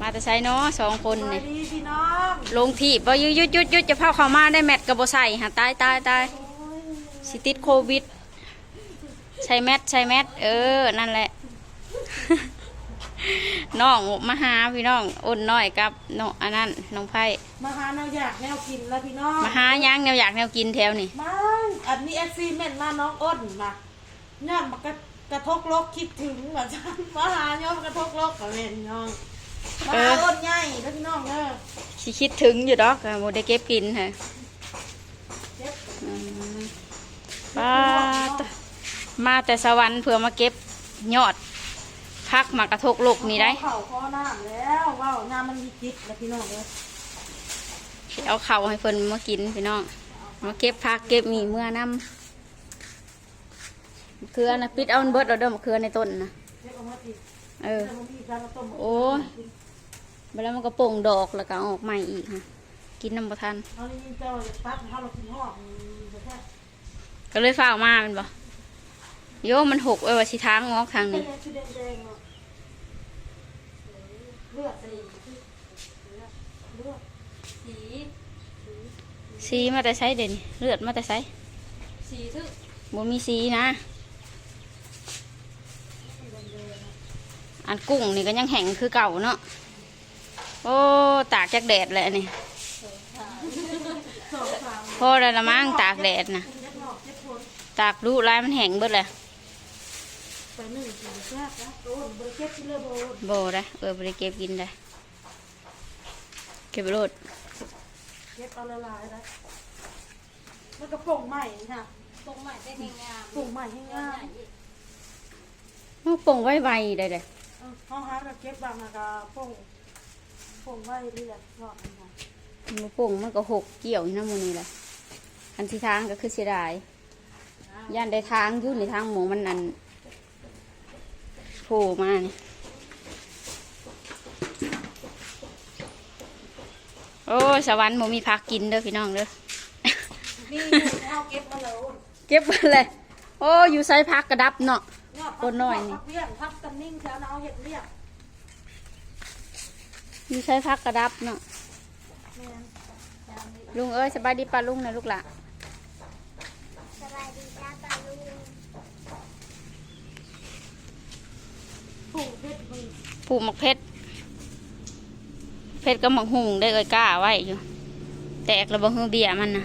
มาแต่ใช้เนาะสองคนสวันี่สดีพี่น้องลงทีบว่ายุดยุดยุดยุดจะเผาเข้ามาได้แมทกับบใส่ฮะตายตายตายสิติดโควิด ใช้แมทใช้แมทเออ นั่นแหละน้องมาหาพี่น้องอ้นน้อยกับน้องอันนั้นน้องไผ่มาหาแนวอยากแนวกินแล้วพี่น้องมาหาย่างแนวอยากแนวกินแถวนี่มาอันนี้เอฟซีเมนมาน้องอ้นมาเนี่ยมันกระกระทกโลกคิดถึงว่าจันมาหาย่อมกระทกโลกกับเล่นน้อง มาหาอ้นใหญ่แล้วพี่น้องเด้อสิคิดถึงอยู่ดอกอะโมได้เก็บกินฮะเจ็บอืมป้าตะมาแต่สวรรค์เพื่อมาเก็บยอดพักมากระทกลูกนี่ได้เข่าคอน้ำแล้วว้าวน้ำมันมีจิตแล้วพี่น้องเด้อเอาเข่าวให้เพิ่นมากินพี่น้องมาเก็บผักเก็บหมีเมื่อน้ำมะเขือนะปิดเอามันเบิดเอาเด้อมะเขือในต้นนะเจ็บเอามาติด เออเดี๋ยวมันมีการมาต้มโอ้ยเวลามันก็โป่งดอกแล้วก็เอาออกใหม่อีกนะกินน้ำประทัน เอานี่เจ้าจะตัดให้เรากินหอกจะแค่ก็เลยฝ้าวมาเป็นบ่โยมมันหกเออว่าสิทางงอกทางเป็นนี้สีแดงๆเนาะเลือดสีเลือดสีมาแต่ไซเด่นเลือดมาแต่ไซสีทึกบ่มีสีนะ อันกุ้งนี่ก็ยังแห้งคือเก่าเนาะ โอ้ ตากจากแดดเลยอันนี่สองสามพอแล้วละมั้งตากแดดนะเจ็บหนอกเจ็บปวดตากดูลายมันแห้งเบิดเลยไปหนึ่งสีแซ่บนะโอ้ยบริเก็บที่เลือดโอ้ยโบได้เออบ่ไปเก็บกินได้ เก็บไปโลดเก็บเอาละลายนะแล้วก็ปรุงใหม่ค่ะตรงใหม่ได้งงามปรุงใหม่ให้ง่ายเอาป่งไว้ไวได้เลย เออเขาหากับเก็บบางนะก็ปรุงปรุงไว้เรียบร้อยค่ะมันป่งมันก็หกเกี่ยวอยู่น้ำมันนี่แหละอันที่ทางก็คือเสียดายย่านได้ทางอยู่ในทางหมูมันนั่นโผล่มานี่โอ้ยสวรรค์หมูมีพักกินเด้อพี่น้องเด้อนี่เอาเก็บมาแล้วเก็บไปเลยโอ้อยู่ใส่พักกระดับเนาะยอด คนน้อยนี่ พักเลี้ยงพักกันนิ่งแถวเอาเห็ดเลี้ยงอยู่ใส่พักกระดับเนาะแม่นลุงเอ้ยสบายดีป่ะลุงนะลูกหล่ะสบายดีจ้าตาลุงปลูกเห็ดมึงปลูกหมกเพชรเพชรก็หมกหุงได้เอ้ยกล้าไว้อยู่ แตกแล้วบ่ฮือเบี้ยมันนะ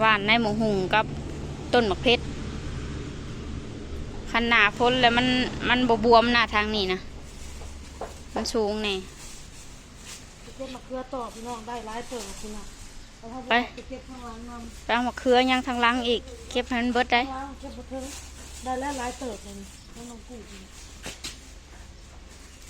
หว่านในหมกหุงกับต้นหมกเพชร คันหนาพ้นแล้วมันมันบวบวมหน้าทางนี้นะมันสูงแน่เก็บมะเขือต่อพี่น้องได้หลายเติบพี่น้องแล้วถ้าไปไปเก็บข้างหล่างนำไปเอามะเขือยังทางหลังอีกเก็บให้มันเบิดได้ข้างหล่างเก็บบ่ถึงได้แล้วหลายเติบเลยน้องน้องปลูกนี่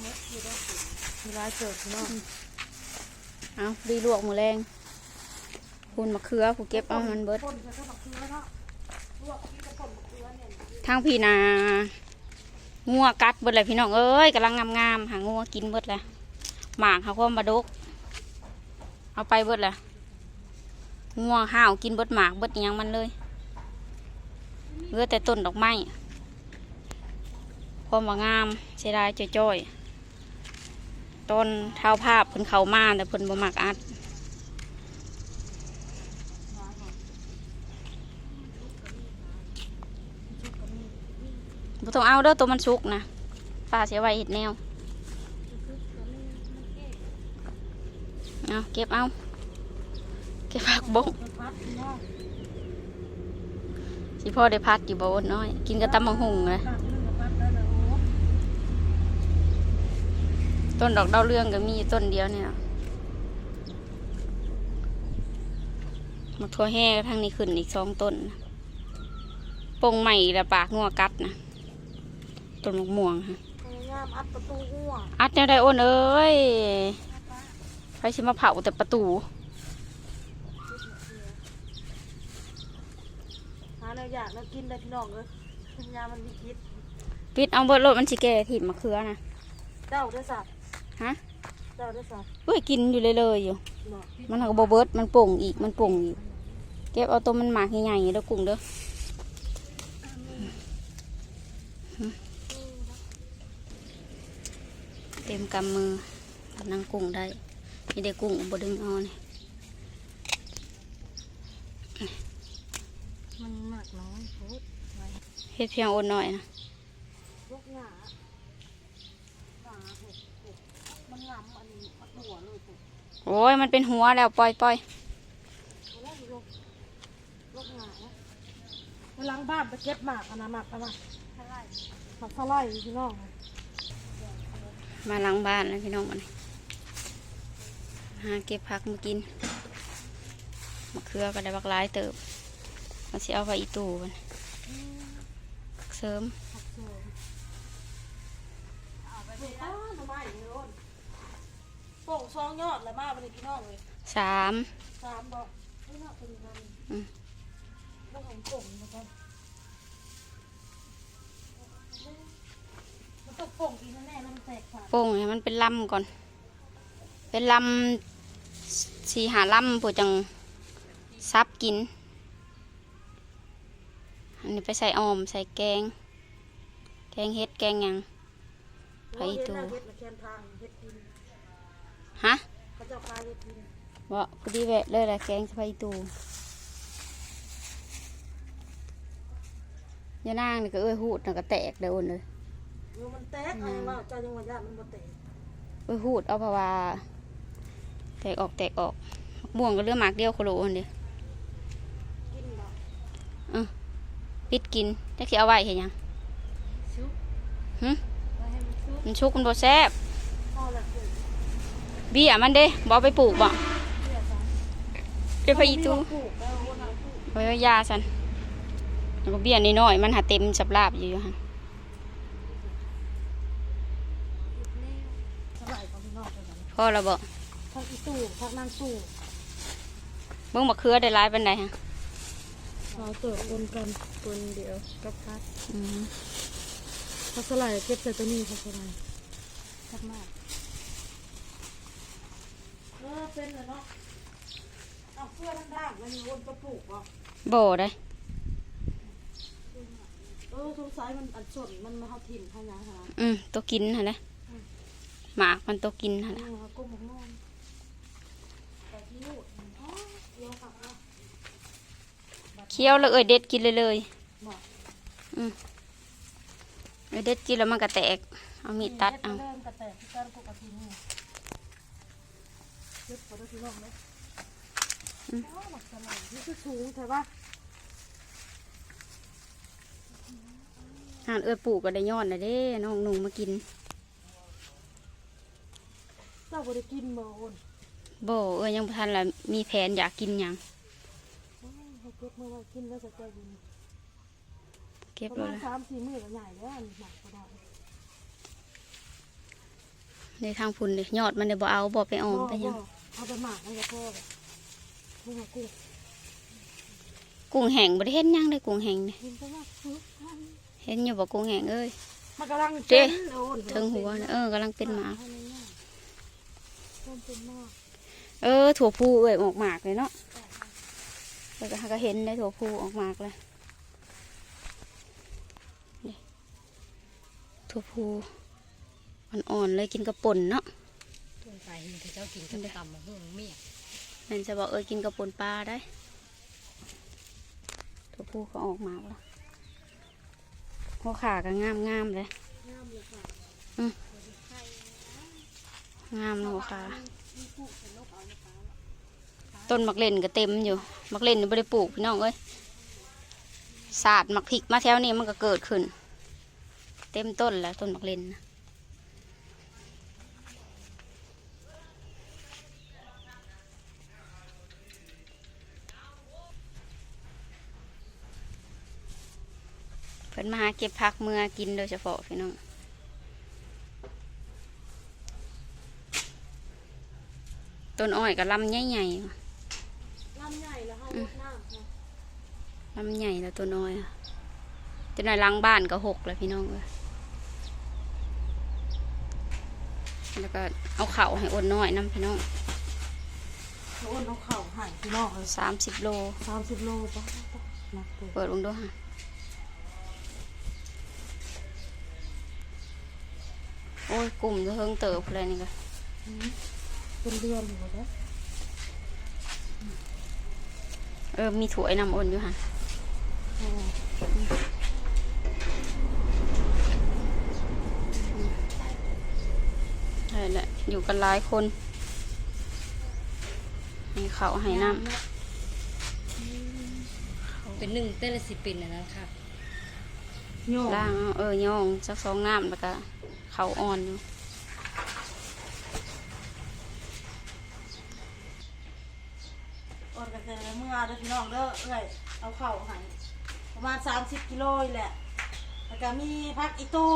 เม็ดอยู่ได้มีหลายเติบพี่น้องเอาดีลวกหมูแรงคุณมะเขือผู้เก็บเอาให้มันเบิดป่นแล้วก็มะเขือเนาะลวกที่กระป่นมะเขือเนี่ย ทางพี่นางัวกัดเบิดเลยพี่น้องเอ้ยกำลังงามๆหางัวกินเบิดเลยหมากหาความาดก เอาไปเบิดเลยงัวห้าวกินเบิดหมากเบิดยังมันเลยเหลือแต่ต้นดอกไม้ความางามเสียดายจ้อยๆต้นเท้าภาพเพิ่นเขามาแต่เพิ่นบ่มักอัด บ่ต้องเอาเด้อตัวมันสุกนะป้าเสียไว้เห็ดแนวเอาเก็บเอาเก็บผักบงพัดพี่น้องสิพ่อได้พัดอยู่บ่อน้อย กินกระตำมังหุงเลยต้นดอกดาวเรืองก็มีต้นเดียวเนี่ยมาทั่วแห่ทางนี้ขึ้นอีกสองต้นปงใหม่ละปากงัวกัดนะ ต้นมะม่วงฮะพยายามอัดประตูหัวอัดแนวได้อ้นเอ้ยใครสิมาเผาแต่ประตูหาแนวอยากแล้วกินได้พี่น้องเลยพยายามมันมีพิษปิดเอาเบิดรถมันสิแก่ถิ่มมะเขือนะเจ้าด้วยสัตว์ฮะเจ้าด้วยสัตว์เอ้ยกินอยู่เลยเลยๆอยู่เนาะมันก็บเบิดมันป่งอีกมันป่งอีกเก็บเอาตัวมันหมากใหญ่ๆเด้อกุ้งเด้อ เต็เต็มกำมือนั่งกุ้งได้มีได้กุ้งบดึงเอานี่มันมากน้อยโคตรไว้เฮ็ดเพียงโอนหน่อยนะลูกหงาหงาเห็ดเห็ดมันงำอันนี้มันหัวเลยปุ๊บโอ้ยมันเป็นหัวแล้วปล่อยปล่อยเอาแล้วลูกลูกหงานะไปล้างบ้านไปเก็บหมากอันนะหมากอันนะหมากสไลด์พี่น้อง มาล้างบ้านแล้วพี่น้องมันหาเก็บผักมากินมะเขือก็ได้บักหลายเติบมาสิเอาไปอีตู้มันผักเสริมผักเสริมเอาไปเลยนะทำไมเนี่ยโอนโป่งซองยอดเลยมาไปเลยพี่น้องเลยสามสามบอกไม่น่าเป็นนั่นอืมลูกของกลมนะครับ โป่งให้มันเป็นลำก่อน เป็นลำสีหาลำผู้จังซับกิน อันนี้ไปใส่ออมใส่แกง แกงเฮ็ดแกงยังไปตูเฮ็ดแล้วเฮ็ดแล้วะพาเฮ็ดกินว่าพอดีแวะเลยแหละแกงไปตูยานางนี่ก็เอ้ยหูดน่ะก็แตกเลยโอนเลย ออมันแตกไอ้ว่าเจ้ายังว่าญาติมันบ่แตกเอ้ยหูดเอาเพราะว่า แตกออกแตกออกมะม่วงก็เลือหมากเดียวโคโลอันเดียวกินบ่ปิดกินจักสิเอาไว้เห็นยังชุบหึไว้ให้มันชุบมันชุกมันบ่แซ่บพอแล้วเกิดเบี้ยมันเด้บ่เอาไปปลูกบ่เสียจ้ะเดี๋ยวไปอีตู ปลูกแล้ววันนั้นปลูกไว้ไว้ยาสันแล้วก็เบี้ยน้อยๆมันหาเต็มสับลาบอยู่อยู่ฮะ สลายของ พี่น้องไปแล้วพ่อเราบอกพักอีตู้พักนางตู้เบิ่งมะเขือได้หลายปานใดฮะเราเติบคนกันคนเดียวกับพักอืมพักสลายเก็บใส่ตัวนี้พักสลายพักมากเออเป็นเลยเนาะเอาเสื้อทั้งด้านมันมีวนประปลูกอะบ่ได้เออสงสัยมันอันสดมันมาเอาถิ่นให้นะฮะอืมตัวกินหั่นแหละ หมากมันตัวกินหั่นแหละนี่ฮะกุ้งมังนอนแต่ที่นู่นอ๋อเดี๋ยวกลับมาเคี้ยวแล้วเอ้ยเด็ดกินเลยเลยบอกอืมเอ้ยเด็ดกินแล้วมันก็แตก เอามีดตัดเอาเริ่มกระแตกที่การปกตินี่เจ็บปวดที่น้องไหมอ๋อหลักสลายนี่คือสูงใช่ปะหานเอ้ยปลูกก็ได้ย้อนน่ะเด้ น้องหนุ่งมากิน เจ้าบ่ได้กินบ่โอนบ่เอ้ยยังบ่ทันละมีแผนอยากกินหยังโอ้ยให้เก็บมาไว้กินแล้วจะใจดีเก็บประแล้วมาณล่ะสามสี่มื้อก็ใหญ่แล้วอันหนักก็ได้ในทางพุ่นเลยยอดมันได้บ่เอาบ่ไปออมไปหยังบ่เอาไปหมักให้กับพ่อแบบมึงเอากุ้งกุ้งแห้งบ่ได้เห็นหยังเลยกุ้งแห้งนี่กินไปมากคือเห็นอยู่บ่กุ้งแห้งเอ้ย มันกำลังเจ๊โอนถึงหัวน่ะเออกำลังเป็นหมา ให้มันง่ายเริ่ มเป็นมากเออถั่วพูเอ้ยออกหมากเลยเนาะเออก็ก็เห็นได้ถั่วพูออกหมากเลยนี่ถั่วพูอ่อนๆเลยกินกระป่นเนาะต้นไทรมันเจ้ากินกับตำมะฮุ่งเมียแมันจะบอกเออกินกระป่นปลาได้ถั่วพูก็ออกหมากแล้วหัวขาก็งามงามๆเลยงามเลยค่ะ งามเนาะหัวขาต้นมักเล่นก็เต็มอยู่ มักเล่นไม่ได้ปลูกพี่น้องเอ้ยศาสตร์มักพริกมาแถวนี้มันก็เกิดขึ้น เต็มต้นแล้วต้นมักเล่นนะเพิ่นมาหาเก็บผักเมื่อกินโดยเฉพาะพี่น้อง ต้นอ้อยกับลำใหญ่ๆลำใหญ่แล้วให้รดน้ำนะลำใหญ่แล้วตัวน้อยอะจะหน่อยหล้างบ้านก็หกแล้วพี่น้องเลยแล้วก็เอาเข่าวให้อ้นน้อยน้ำพี่น้องโอนเอาเข่าใหายพี่น้องเลยสามสิบโลสามสิบโลป่ะหนักเลยเปิดวงด้วยค่ะโออ้ยกลุ่มจะเฮิงเติบเลยนี่ก็ เป็นเดือนอยู่เลยเออ มีถ้วยน้ำอ้นอยู่ฮะใช่แหละอยู่กันหลายคนให้เขาวให้น้ำเป็นหนึ่งเต้นละสิเป็นอันนั้นค่ะโยมล่างเอาเออย่องสักสองน้ำแล้วก็เขาอ่อนอยู่ อดกันเจอเมื่อเด้อพี่น้องเด้อเอ้ยเอาเข่าวให้ประมาณ 30กิโลนี่แหละแล้วก็มีพักอีโต้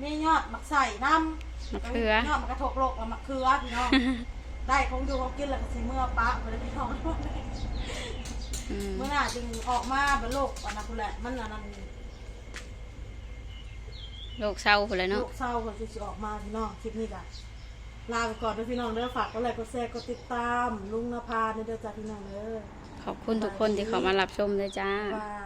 มียอดมักใส่น้ำมะเขือ ยอดมักกระทกโลกแล้วมักเขือพี่น้อง ได้ของดูของกินแล้วก็สิเมื่อปะไปเลยพี่น้องอืมเมื่อหน้าจึงออกมาเป็นโลกอันนั้นคุณแหละมันอันนั้นโรคเศร้าไปเลยโลเนาะกเศร้าคนที่สิออกมาพี่น้องคลิปนี้กัน ลาไปก่อนเด้อพี่น้องเด้อฝากก็ไลค์กดแชร์กดติดตาม ลุงนภาเด้อจ้าพี่น้องเด้อขอบคุณทุกคนที่เขามารับชมเลยจ้าบาย